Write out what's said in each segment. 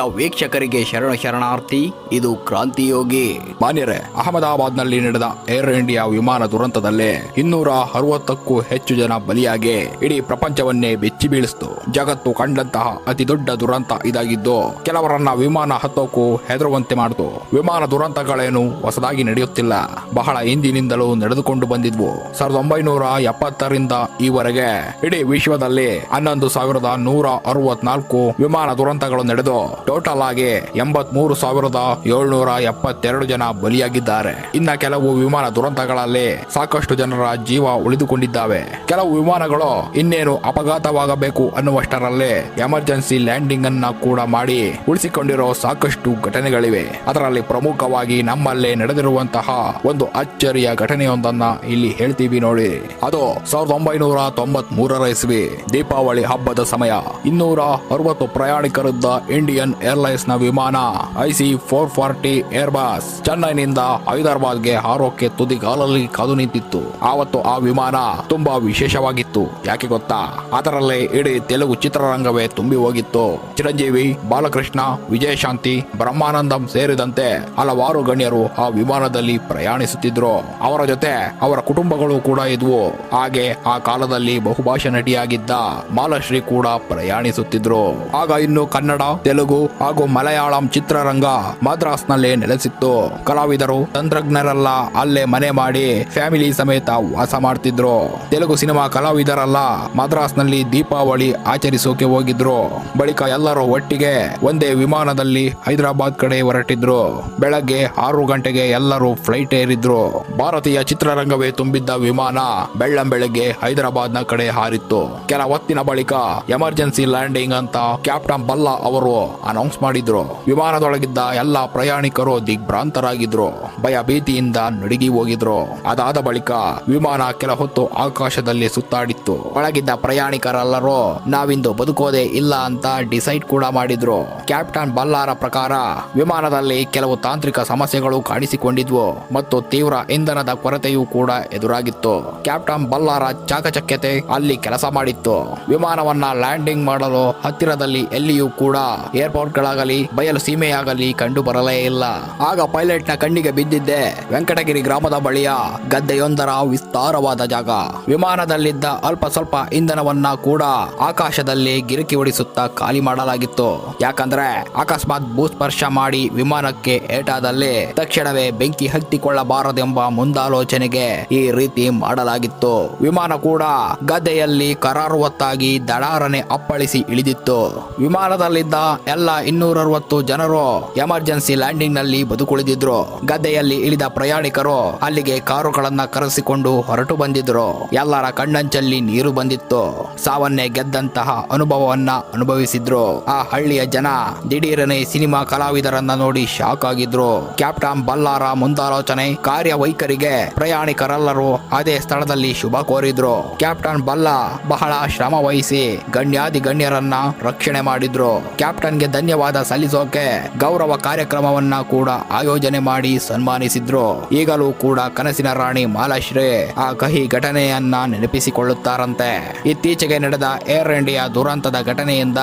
ವೀಕ್ಷಕರಿಗೆ ಶರಣ ಶರಣಾರ್ಥಿ, ಇದು ಕ್ರಾಂತಿಯೋಗಿ. ಮಾನ್ಯರೇ, ಅಹಮದಾಬಾದ್ನಲ್ಲಿ ನಡೆದ ಏರ್ ಇಂಡಿಯಾ ವಿಮಾನ ದುರಂತದಲ್ಲೇ ಇನ್ನೂರ ಅರವತ್ತಕ್ಕೂ ಹೆಚ್ಚು ಜನ ಬಲಿಯಾಗಿ ಇಡೀ ಪ್ರಪಂಚವನ್ನೇ ಬೆಚ್ಚಿ ಬೀಳಿಸಿತು. ಜಗತ್ತು ಕಂಡಂತಹ ಅತಿ ದೊಡ್ಡ ದುರಂತ ಇದಾಗಿದ್ದು, ಕೆಲವರನ್ನ ವಿಮಾನ ಹತ್ತೋಕ್ಕೂ ಹೆದರುವಂತೆ ಮಾಡಿತು. ವಿಮಾನ ದುರಂತಗಳೇನು ಹೊಸದಾಗಿ ನಡೆಯುತ್ತಿಲ್ಲ. ಬಹಳ ಹಿಂದಿನಿಂದಲೂ ನಡೆದುಕೊಂಡು ಬಂದಿದ್ವು. ಸಾವಿರದ ಒಂಬೈನೂರ ಎಪ್ಪತ್ತರಿಂದ ಈವರೆಗೆ ಇಡೀ ವಿಶ್ವದಲ್ಲಿ ಹನ್ನೊಂದು ಸಾವಿರದ ನೂರ ಅರವತ್ನಾಲ್ಕು ವಿಮಾನ ದುರಂತಗಳು ನಡೆದು ಟೋಟಲ್ ಆಗಿ ಎಂಬತ್ ಮೂರು ಸಾವಿರದ ಏಳ್ನೂರ ಎಪ್ಪತ್ತೆರಡು ಜನ ಬಲಿಯಾಗಿದ್ದಾರೆ. ಇನ್ನ ಕೆಲವು ವಿಮಾನ ದುರಂತಗಳಲ್ಲಿ ಸಾಕಷ್ಟು ಜನರ ಜೀವ ಉಳಿದುಕೊಂಡಿದ್ದಾವೆ. ಕೆಲವು ವಿಮಾನಗಳು ಇನ್ನೇನು ಅಪಘಾತವಾಗಬೇಕು ಅನ್ನುವಷ್ಟರಲ್ಲಿ ಎಮರ್ಜೆನ್ಸಿ ಲ್ಯಾಂಡಿಂಗ್ ಅನ್ನ ಕೂಡ ಮಾಡಿ ಉಳಿಸಿಕೊಂಡಿರೋ ಸಾಕಷ್ಟು ಘಟನೆಗಳಿವೆ. ಅದರಲ್ಲಿ ಪ್ರಮುಖವಾಗಿ ನಮ್ಮಲ್ಲೇ ನಡೆದಿರುವಂತಹ ಒಂದು ಅಚ್ಚರಿಯ ಘಟನೆಯೊಂದನ್ನ ಇಲ್ಲಿ ಹೇಳ್ತೀವಿ ನೋಡಿ. ಅದು ಸಾವಿರದ ಒಂಬೈನೂರ ತೊಂಬತ್ ಮೂರರ ಇಸ್ವಿ ದೀಪಾವಳಿ ಹಬ್ಬದ ಸಮಯ. ಇನ್ನೂರ ಅರವತ್ತು ಪ್ರಯಾಣಿಕರಿದ್ದ ಇಂಡಿಯನ್ ಏರ್ಲೈನ್ಸ್ನ ವಿಮಾನ ಐಸಿ ಫೋರ್ ಫಾರ್ಟಿ ಏರ್ಬಾಸ್ ಚೆನ್ನೈನಿಂದ ಹೈದರಾಬಾದ್ಗೆ ಹಾರೋಕೆ ತುದಿಗಾಲಲ್ಲಿ ಕಾದು ನಿಂತಿತ್ತು. ಆವತ್ತು ಆ ವಿಮಾನ ತುಂಬಾ ವಿಶೇಷವಾಗಿತ್ತು. ಯಾಕೆ ಗೊತ್ತಾ? ಅದರಲ್ಲೇ ಇಡೀ ತೆಲುಗು ಚಿತ್ರರಂಗವೇ ತುಂಬಿ ಹೋಗಿತ್ತು. ಚಿರಂಜೀವಿ, ಬಾಲಕೃಷ್ಣ, ವಿಜಯಶಾಂತಿ, ಬ್ರಹ್ಮಾನಂದಂ ಸೇರಿದಂತೆ ಹಲವಾರು ಗಣ್ಯರು ಆ ವಿಮಾನದಲ್ಲಿ ಪ್ರಯಾಣಿಸುತ್ತಿದ್ರು. ಅವರ ಜೊತೆ ಅವರ ಕುಟುಂಬಗಳು ಕೂಡ ಇದ್ವು. ಹಾಗೆ ಆ ಕಾಲದಲ್ಲಿ ಬಹುಭಾಷಾ ನಟಿಯಾಗಿದ್ದ ಮಾಲಶ್ರೀ ಕೂಡ ಪ್ರಯಾಣಿಸುತ್ತಿದ್ರು. ಆಗ ಇನ್ನು ಕನ್ನಡ, ತೆಲುಗು ಹಾಗೂ ಮಲಯಾಳಂ ಚಿತ್ರರಂಗ ಮದ್ರಾಸ್ನಲ್ಲೇ ನೆಲೆಸಿತ್ತು. ಕಲಾವಿದರು, ತಂತ್ರಜ್ಞರೆಲ್ಲ ಅಲ್ಲೇ ಮನೆ ಮಾಡಿ ಫ್ಯಾಮಿಲಿ ಸಮೇತ ವಾಸ ಮಾಡ್ತಿದ್ರು. ತೆಲುಗು ಸಿನಿಮಾ ಕಲಾವಿದರೆಲ್ಲ ಮದ್ರಾಸ್ನಲ್ಲಿ ದೀಪಾವಳಿ ಆಚರಿಸೋಕೆ ಹೋಗಿದ್ರು. ಬಳಿಕ ಎಲ್ಲರೂ ಒಟ್ಟಿಗೆ ಒಂದೇ ವಿಮಾನದಲ್ಲಿ ಹೈದರಾಬಾದ್ ಕಡೆ ಹೊರಟಿದ್ರು. ಬೆಳಗ್ಗೆ ಆರು ಗಂಟೆಗೆ ಎಲ್ಲರೂ ಫ್ಲೈಟ್ ಏರಿದ್ರು. ಭಾರತೀಯ ಚಿತ್ರರಂಗವೇ ತುಂಬಿದ್ದ ವಿಮಾನ ಬೆಳ್ಳಂ ಬೆಳಗ್ಗೆ ಹೈದರಾಬಾದ್ನ ಕಡೆ ಹಾರಿತ್ತು. ಕೆಲ ಹೊತ್ತಿನ ಬಳಿಕ ಎಮರ್ಜೆನ್ಸಿ ಲ್ಯಾಂಡಿಂಗ್ ಅಂತ ಕ್ಯಾಪ್ಟನ್ ಬಲ್ಲಾ ಅವರು ಅನೌನ್ಸ್ ಮಾಡಿದ್ರು. ವಿಮಾನದೊಳಗಿದ್ದ ಎಲ್ಲ ಪ್ರಯಾಣಿಕರು ದಿಗ್ಭ್ರಾಂತರಾಗಿದ್ರು. ಭಯ ಭೀತಿಯಿಂದ ನಡುಗಿ ಹೋಗಿದ್ರು. ಅದಾದ ಬಳಿಕ ವಿಮಾನ ಕೆಲ ಹೊತ್ತು ಆಕಾಶದಲ್ಲಿ ಸುತ್ತಾಡಿತ್ತು. ಒಳಗಿದ್ದ ಪ್ರಯಾಣಿಕರೆಲ್ಲರೂ, ನಾವಿಂದು ಬದುಕೋದೇ ಇಲ್ಲ ಅಂತ ಡಿಸೈಡ್ ಕೂಡ ಮಾಡಿದ್ರು. ಕ್ಯಾಪ್ಟನ್ ಬಲ್ಲಾರ ಪ್ರಕಾರ ವಿಮಾನದಲ್ಲಿ ಕೆಲವು ತಾಂತ್ರಿಕ ಸಮಸ್ಯೆಗಳು ಕಾಣಿಸಿಕೊಂಡಿದ್ವು ಮತ್ತು ತೀವ್ರ ಇಂಧನದ ಕೊರತೆಯೂ ಕೂಡ ಎದುರಾಗಿತ್ತು. ಕ್ಯಾಪ್ಟನ್ ಬಲ್ಲಾರ ಚಾಕಚಕ್ಯತೆ ಅಲ್ಲಿ ಕೆಲಸ ಮಾಡಿತ್ತು. ವಿಮಾನವನ್ನ ಲ್ಯಾಂಡಿಂಗ್ ಮಾಡಲು ಹತ್ತಿರದಲ್ಲಿ ಎಲ್ಲಿಯೂ ಕೂಡ ಏರ್ಪೋರ್ಟ್ ಗಳಾಗಲಿ ಬಯಲು ಸೀಮೆಯಾಗಲಿ ಕಂಡು ಬರಲೇ ಇಲ್ಲ. ಆಗ ಪೈಲಟ್ನ ಕಣ್ಣಿಗೆ ಬಿದ್ದಿದ್ದೆ. ವೆಂಕಟಗಿರಿ ಗ್ರಾಮದ ಬಳಿಯ ಗದ್ದೆಯೊಂದರ ವಿಸ್ತಾರವಾದ ಜಾಗ. ವಿಮಾನದಲ್ಲಿದ್ದ ಅಲ್ಪ ಸ್ವಲ್ಪ ಇಂಧನವನ್ನ ಕೂಡ ಆಕಾಶದಲ್ಲಿ ಗಿರಿಕಿ ಹೊಡಿಸುತ್ತಾ ಖಾಲಿ ಮಾಡಲಾಗಿತ್ತು. ಯಾಕಂದ್ರೆ ಅಕಸ್ಮಾತ್ ಭೂಸ್ಪರ್ಶ ಮಾಡಿ ವಿಮಾನಕ್ಕೆ ಏಟಾದಲ್ಲಿ ತಕ್ಷಣವೇ ಬೆಂಕಿ ಹತ್ತಿಕೊಳ್ಳಬಾರದೆಂಬ ಮುಂದಾಲೋಚನೆಗೆ ಈ ರೀತಿ ಮಾಡಲಾಗಿತ್ತು. ವಿಮಾನ ಕೂಡ ಗದ್ದೆಯಲ್ಲಿ ಕರಾರುವತ್ತಾಗಿ ದಡಾರನೆ ಅಪ್ಪಳಿಸಿ ಇಳಿದಿತ್ತು. ವಿಮಾನದಲ್ಲಿದ್ದ ಎಲ್ಲ ಇನ್ನೂರ ಅರವತ್ತು ಜನರು ಎಮರ್ಜೆನ್ಸಿ ಲ್ಯಾಂಡಿಂಗ್ನಲ್ಲಿ ಬದುಕುಳಿದಿದ್ರು. ಗದ್ದೆಯಲ್ಲಿ ಇಳಿದ ಪ್ರಯಾಣಿಕರು ಅಲ್ಲಿಗೆ ಕಾರುಗಳನ್ನ ಕರೆಸಿಕೊಂಡು ಹೊರಟು ಬಂದಿದ್ರು. ಎಲ್ಲರ ಕಣ್ಣಂಚಲ್ಲಿ ನೀರು ಬಂದಿತ್ತು. ಸಾವನ್ನೇ ಗೆದ್ದಂತಹ ಅನುಭವವನ್ನ ಅನುಭವಿಸಿದ್ರು. ಆ ಹಳ್ಳಿಯ ಜನ ದಿಢೀರನೆ ಸಿನಿಮಾ ಕಲಾವಿದರನ್ನ ನೋಡಿ ಶಾಕ್ ಆಗಿದ್ರು. ಕ್ಯಾಪ್ಟನ್ ಬಲ್ಲಾರ ಮುಂದಾಲೋಚನೆ, ಕಾರ್ಯವೈಖರಿಗೆ ಪ್ರಯಾಣಿಕರೆಲ್ಲರೂ ಅದೇ ಸ್ಥಳದಲ್ಲಿ ಶುಭ ಕೋರಿದ್ರು. ಕ್ಯಾಪ್ಟನ್ ಬಲ್ಲಾ ಬಹಳ ಶ್ರಮ ವಹಿಸಿ ಗಣ್ಯಾದಿ ಗಣ್ಯರನ್ನ ರಕ್ಷಣೆ ಮಾಡಿದ್ರು. ಕ್ಯಾಪ್ಟನ್ಗೆ ಧನ್ಯವಾದ ಸಲ್ಲಿಸೋಕೆ ಗೌರವ ಕಾರ್ಯಕ್ರಮವನ್ನ ಕೂಡ ಆಯೋಜನೆ ಮಾಡಿ ಸನ್ಮಾನಿಸಿದ್ರು. ಈಗಲೂ ಕೂಡ ಕನಸಿನ ರಾಣಿ ಮಾಲಾಶ್ರೇ ಆ ಕಹಿ ಘಟನೆಯನ್ನ ನೆನಪಿಸಿಕೊಳ್ಳುತ್ತಾರಂತೆ. ಇತ್ತೀಚೆಗೆ ನಡೆದ ಏರ್ ಇಂಡಿಯಾ ದುರಂತದ ಘಟನೆಯಿಂದ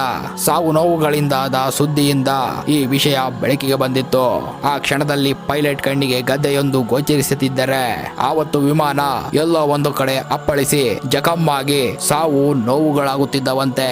ಸಾವು ನೋವುಗಳಿಂದಾದ ಸುದ್ದಿಯಿಂದ ಈ ವಿಷಯ ಬೆಳಕಿಗೆ ಬಂದಿತ್ತು. ಆ ಕ್ಷಣದಲ್ಲಿ ಪೈಲಟ್ ಕಣ್ಣಿಗೆ ಗದ್ದೆಯೊಂದು ಗೋಚರಿಸುತ್ತಿದ್ದರೆ ಆವತ್ತು ವಿಮಾನ ಎಲ್ಲೋ ಒಂದು ಕಡೆ ಅಪ್ಪಳಿಸಿ ಜಖಮ್ಮಾಗಿ ಸಾವು ನೋವುಗಳಾಗುತ್ತಿದ್ದವಂತೆ.